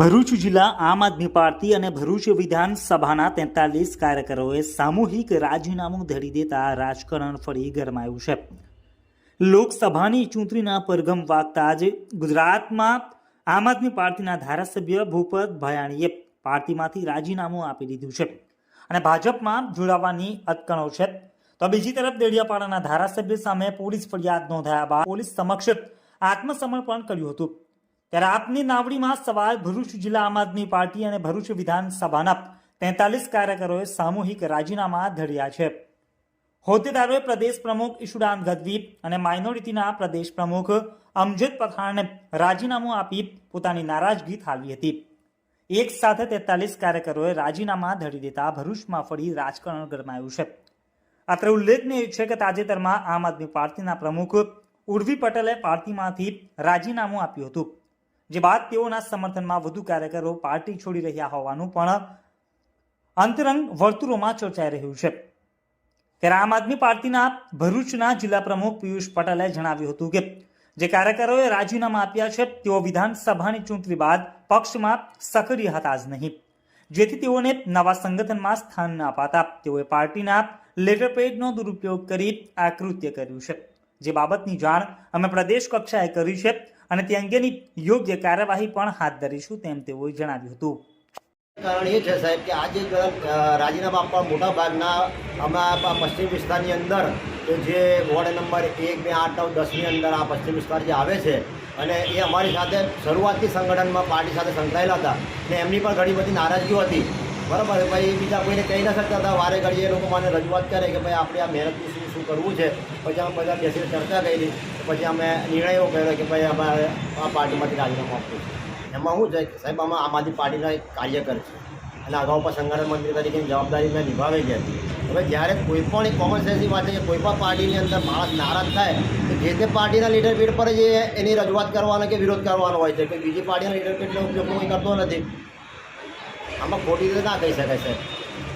ભરૂચ જિલ્લા આમ આદમી પાર્ટી અને ભરૂચ વિધાનસભાના તેતાલીસ કાર્યકરોએ સામૂહિક રાજીનામું ધરી દેતા રાજકારણ ફરી ગરમાયું છે. લોકસભાની ચૂંટણીના પરગમ વાગતા આજે ગુજરાતમાં આમ આદમી પાર્ટીના ધારાસભ્ય ભૂપત ભયાણીએ પાર્ટીમાંથી રાજીનામું આપી દીધું છે અને ભાજપમાં જોડાવાની અટકણો છે. તો બીજી તરફ દેડિયાપાડાના ધારાસભ્ય સામે પોલીસ ફરિયાદ નોંધાયા બાદ પોલીસ સમક્ષ આત્મસમર્પણ કર્યું હતું. ત્યારે આપની નાવડીમાં સવાલ ભરૂચ જિલ્લા આમ આદમી પાર્ટી અને ભરૂચ વિધાનસભાના તેતાલીસ કાર્યકરોએ સામૂહિક રાજીનામા ધર્યા છે. હોદ્દેદારોએ પ્રદેશ પ્રમુખ ઈશુદાન ગદવી અને માઇનોરિટીના પ્રદેશ પ્રમુખ અમજદ પઠાણને રાજીનામું આપી પોતાની નારાજગી ઠાલવી હતી. એક સાથે તેતાલીસ કાર્યકરોએ રાજીનામા ધરી દેતા ભરૂચમાં ફરી રાજકારણ ગરમાયું છે. અત્રે ઉલ્લેખનીય છે કે તાજેતરમાં આમ આદમી પાર્ટીના પ્રમુખ ઉર્વી પટેલે પાર્ટીમાંથી રાજીનામું આપ્યું હતું. જે બાદ તેઓના સમર્થનમાં વધુ કાર્યકરો પાર્ટી છોડી રહ્યા હોવાનું પણ અંતરંગ વર્તુળોમાં ચર્ચાઈ રહ્યું છે. ત્યારે આમ આદમી પાર્ટીના ભરૂચના જિલ્લા પ્રમુખ પિયુષ પટેલે જણાવ્યું હતું કે જે કાર્યકરોએ રાજીનામા આપ્યા છે, તેઓ વિધાનસભાની ચૂંટણી બાદ પક્ષમાં સક્રિય હતા જ નહીં. જેથી તેઓને નવા સંગઠનમાં સ્થાન ન અપાતા તેઓએ પાર્ટીના લેટરપેડનો દુરુપયોગ કરી આ કૃત્ય કર્યું છે. જે બાબતની જાણ અમે પ્રદેશ કક્ષાએ કરી છે. અને તે અંગેની યોગ્ય કાર્યવાહી પણ હાથ ધરીશું તેમ તેઓએ જણાવ્યું હતું. કારણ એ છે સાહેબ કે આજે રાજીનામા આપવા મોટા ભાગના અમારા પશ્ચિમ વિસ્તારની અંદર જે વોર્ડ નંબર એક, બે, આઠ, નવ, દસની અંદર આ પશ્ચિમ વિસ્તાર જે આવે છે અને એ અમારી સાથે શરૂઆતથી સંગઠનમાં પાર્ટી સાથે સંકળાયેલા હતા ને એમની પણ ઘણી બધી નારાજગીઓ હતી. બરાબર, ભાઈ, બીજા કોઈને કહી ન શકતા હતા, વારે ઘડીએ લોકો મને રજૂઆત કરે કે ભાઈ, આપણે આ મહેનતનું કરવું છે. પછી અમે બધા બેસીને ચર્ચા કરી. પછી અમે નિર્ણય એવો કર્યો કે ભાઈ અમારે આ પાર્ટીમાંથી રાજીનામું આપવું છે. એમાં શું છે સાહેબ, આમાં આમ આદમી પાર્ટીના કાર્યકર છે. અને અગાઉ પણ સંગઠન મંત્રી તરીકેની જવાબદારી મેં નિભાવી હતી હવે જ્યારે કોઈ પણ એક કોમન સેન્સની વાત છે કે કોઈ પણ પાર્ટીની અંદર માણસ નારાજ થાય, તો જે તે પાર્ટીના લીડર પીડ પર જ એની રજૂઆત કરવાનો કે વિરોધ કરવાનો હોય છે કે બીજી પાર્ટીના લીડર પીડનો ઉપયોગ કોઈ કરતો નથી. આમાં ખોટી રીતે ના કહી શકાય છે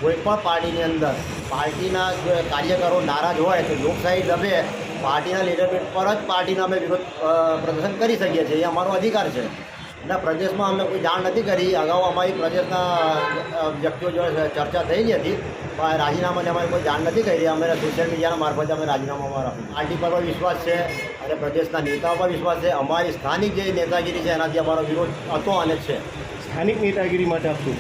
કોઈ પણ પાર્ટીની અંદર. પાર્ટીના કાર્યકરો નારાજ હોય તો લોકશાહી દબે, પાર્ટીના લીડરશીપ પર જ પાર્ટીના અમે વિરોધ પ્રદર્શન કરી શકીએ છીએ, એ અમારો અધિકાર છે. અને પ્રદેશમાં અમે કોઈ જાણ નથી કરી. અગાઉ અમારી પ્રદેશના વ્યક્તિઓ જોડે ચર્ચા થયેલી હતી. પણ રાજીનામાની અમારે કોઈ જાણ નથી કરી. અમે સોશિયલ મીડિયાના મારફતે અમે રાજીનામામાં રાખ્યું પાર્ટી પર પણ વિશ્વાસ છે અને પ્રદેશના નેતાઓ પર વિશ્વાસ છે. અમારી સ્થાનિક જે નેતાગીરી છે, એનાથી અમારો વિરોધ હતો અને છે. સ્થાનિક નેતાગીરી માટે આપ શું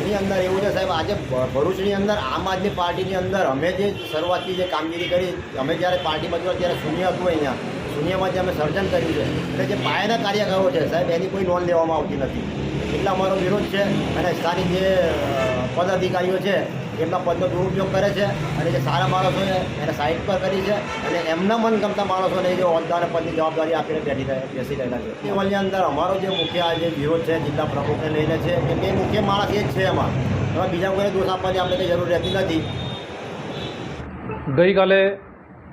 એની અંદર એવું છે સાહેબ, આજે ભરૂચની અંદર આમ આદમી પાર્ટીની અંદર અમે જે શરૂઆતથી જે કામગીરી કરી, અમે જ્યારે પાર્ટીમાં જોયા ત્યારે શૂન્ય હતું અહીંયા. શૂન્યમાં જે અમે સર્જન કર્યું છે. એટલે જે પાયાના કાર્યકરો છે સાહેબ, એની કોઈ નોંધ લેવામાં આવતી નથી. એટલા અમારો વિરોધ છે અને સ્થાનિક જે પદાધિકારીઓ છે એમના પદનો દુરુપયોગ કરે છે અને જે સારા માણસો છે એને સાઈડ પર કરી છે અને એમના મનગમતા માણસોને જે હોદ્દા અને પદની જવાબદારી આપીને બેઠી રહે બેસી રહેલા છે. એ વલની અંદર અમારો જે મુખ્ય જે વિરોધ છે, જિલ્લા પ્રમુખને લઈને છે, કે બે મુખ્ય માણસ એ જ છે એમાં. એમાં બીજા કોઈને દોષ આપવાની આપણે કંઈ જરૂર રહેતી નથી. ગઈકાલે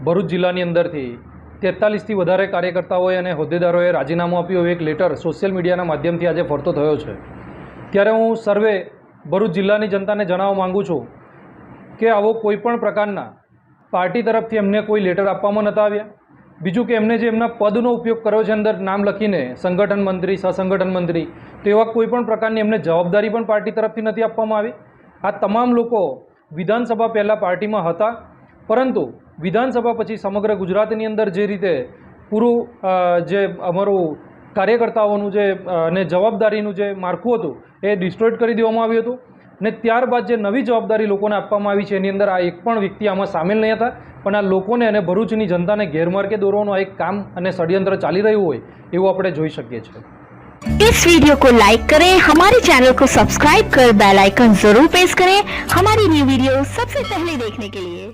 ભરૂચ જિલ્લાની અંદરથી તેતાલીસથી વધારે કાર્યકર્તાઓએ અને હોદ્દેદારોએ રાજીનામું આપ્યું. એક લેટર સોશિયલ મીડિયાના માધ્યમથી આજે ફરતો થયો છે. ત્યારે હું સર્વે ભરૂચ જિલ્લાની જનતાને જણાવવા માગું છું કે આવો કોઈ પણ પ્રકારના પાર્ટી તરફથી એમને કોઈ લેટર આપવામાં નહોતા આવ્યા. બીજું કે એમને જે એમના પદનો ઉપયોગ કર્યો છે અંદર નામ લખીને, સંગઠન મંત્રી, સહસંગઠન મંત્રી, તો એવા કોઈપણ પ્રકારની એમને જવાબદારી પણ પાર્ટી તરફથી નથી આપવામાં આવી. આ તમામ લોકો વિધાનસભા પહેલાં પાર્ટીમાં હતા, પરંતુ વિધાનસભા પછી સમગ્ર ગુજરાતની અંદર જે રીતે પૂરું જે અમારું કાર્યકર્તાઓનું જે અ, અને જવાબદારીનું જે માળખું હતું એ ડિસ્ટ્રોઈડ કરી દેવામાં આવ્યું હતું ને ત્યારબાદ જે નવી જવાબદારી લોકોને આપવામાં આવી છે એની અંદર આ એક પણ વ્યક્તિ આમાં સામેલ નહીં હતા પણ આ લોકોને અને ભરૂચની જનતાને ગેરમાર્ગે દોરવાનું આ એક કામ અને ષડયંત્ર ચાલી રહ્યું હોય એવું આપણે જોઈ શકીએ છીએ इस वीडियो को लाइक करें हमारे चैनल को सब्सक्राइब कर बेल आइकन जरूर प्रेस करें हमारी न्यू वीडियो सबसे पहले देखने के लिए